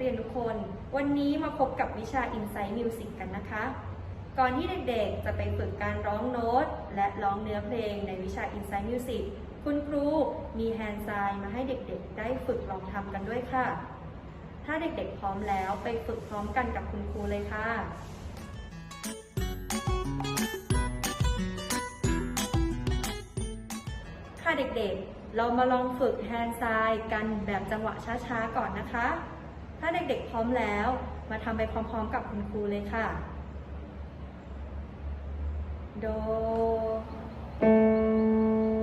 เรียนทุกคน วันนี้มาพบกับวิชา Insight Music กันนะคะ ก่อนที่เด็กๆ จะไปฝึกการร้องโน้ต และร้องเนื้อเพลงในวิชา Insight Music คุณครูมีแฮนด์ไซน์มาให้เด็กๆ ได้ฝึกลองทำกันด้วยค่ะ ถ้าเด็กๆ พร้อมแล้วไปฝึกพร้อมกันกับคุณครูเลยค่ะค่ะเด็กๆ เรามาลองฝึกแฮนด์ไซน์กันแบบจังหวะช้าๆ ก่อนนะคะ ถ้าเด็กๆพร้อมแล้ว มาทำไปพร้อมๆกับคุณครูเลยค่ะ โด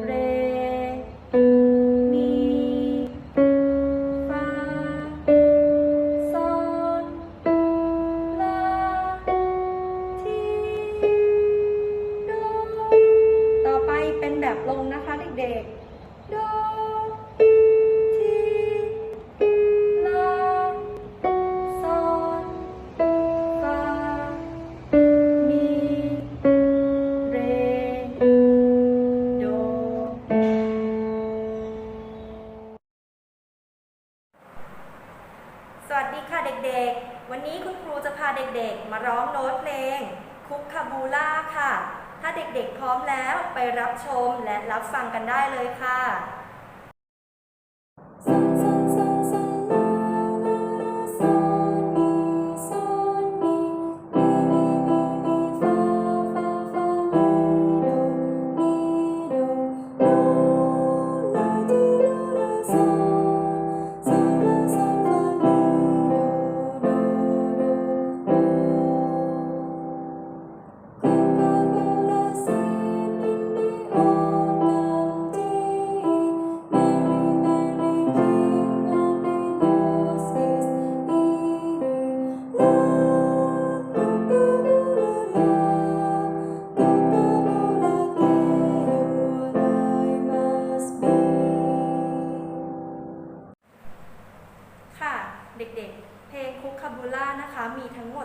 เร มี ฟา ซอนลา ที โด ต่อไปเป็นแบบลงนะคะเด็กๆ โด บูล่าค่ะ ถ้าเด็กๆพร้อมแล้วไปรับชมและรับฟังกันได้เลยค่ะ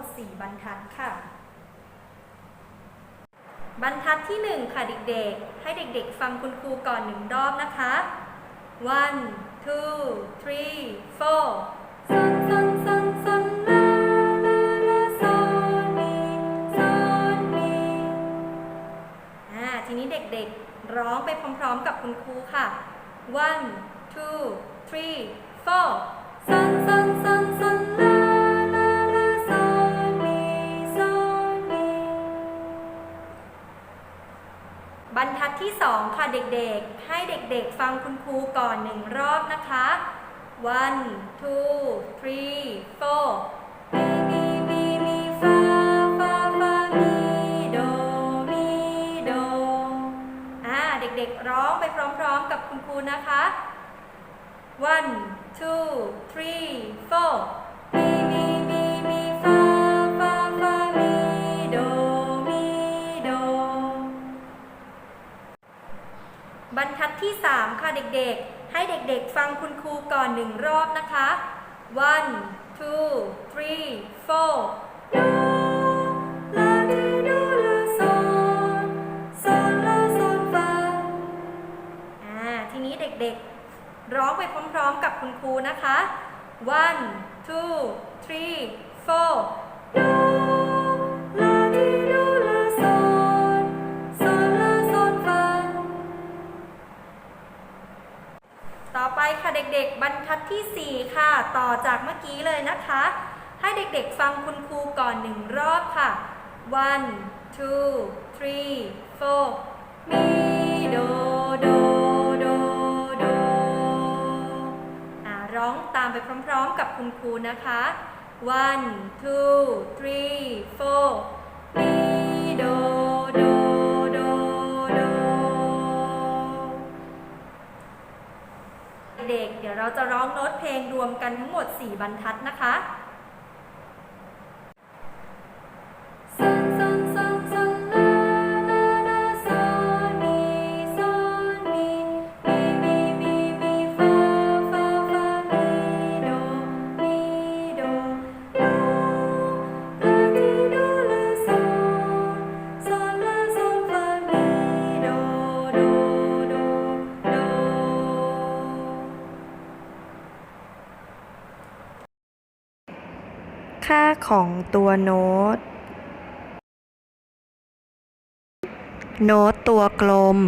ด 4 บรรทัดค่ะ บรรทัดที่ 1 ค่ะเด็กๆ ให้เด็กๆ ฟังคุณครูก่อนหนึ่งรอบนะคะ one two three four ซนซนซนซนลาลาลาซนมีซนีอ่าทีนี้เด็กๆ ร้องไปพร้อมๆ กับคุณครูค่ะ one two three four ซอนซอ บรรทัดที่ 2 ค่ะเด็กๆ ให้เด็กๆ ฟังคุณครูก่อนหนึ่งรอบนะคะ one two three four เด็กๆ ร้องไปพร้อมๆ กับคุณครูนะคะ one two three four 3 ค่ะเด็กๆ ให้เด็กๆ ฟังคุณครูก่อนหนึ่งรอบนะคะ one two three four โดลาทีโดลาโซนโซนลาอ่าทีนี้เด็กๆ ร้องไปพร้อมๆ กับคุณครูนะคะ one two three four ค่ะเด็กๆ บรรทัดที่ 4 ค่ะ ต่อจากเมื่อกี้เลยนะคะ ให้เด็กๆฟังคุณครูก่อนหนึ่งรอบค่ะ one two three four มีโดโดโดโดอ่าร้องตามไปพร้อมๆกับคุณครูนะคะ one two three four เราจะร้องโน้ตเพลงรวมกันทั้งหมด 4 บรรทัดนะคะ่าของตัวโน้ต โน้ตตัวกลม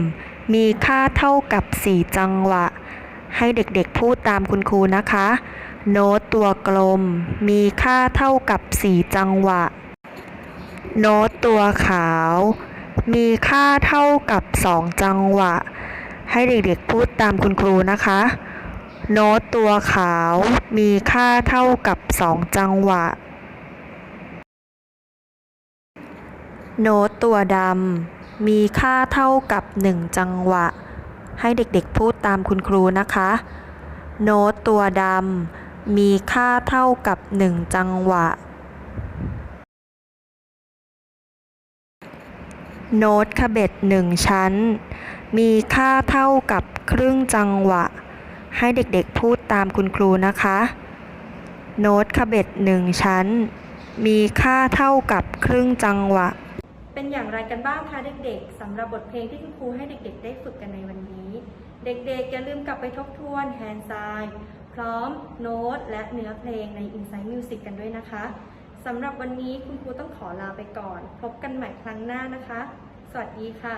มีค่าเท่ากับ 4 จังหวะ ให้เด็กๆพูดตามคุณครูนะคะ โน้ตตัวกลม มีค่าเท่ากับ 4 จังหวะ โน้ตตัวขาว มีค่าเท่ากับ 2 จังหวะ ให้เด็กๆพูดตามคุณครูนะคะโน้ตตัวขาวมีค่าเท่ากับ 2 จังหวะ โน้ตตัวดำมีค่าเท่ากับ 1 จังหวะ ให้เด็กๆพูดตามคุณครูนะคะ โน้ตตัวดำมีค่าเท่ากับ 1 จังหวะ โน้ตขเบ็ดหนึ่งชั้น มีค่าเท่ากับครึ่งจังหวะ ให้เด็กๆพูดตามคุณครูนะคะ โน้ตขเบ็ดหนึ่งชั้น มีค่าเท่ากับครึ่งจังหวะ เป็นอย่างไรกันบ้างคะเด็กๆสำหรับบทเพลงที่คุณครูให้เด็กๆ ได้ฝึกกันในวันนี้ เด็กๆอย่าลืมกลับไปทบทวนแฮนด์ไซน์พร้อมโน้ตและเนื้อเพลงใน Inside Music กันด้วยนะคะสำหรับวันนี้คุณครูต้องขอลาไปก่อน พบกันใหม่ครั้งหน้านะคะ สวัสดีค่ะ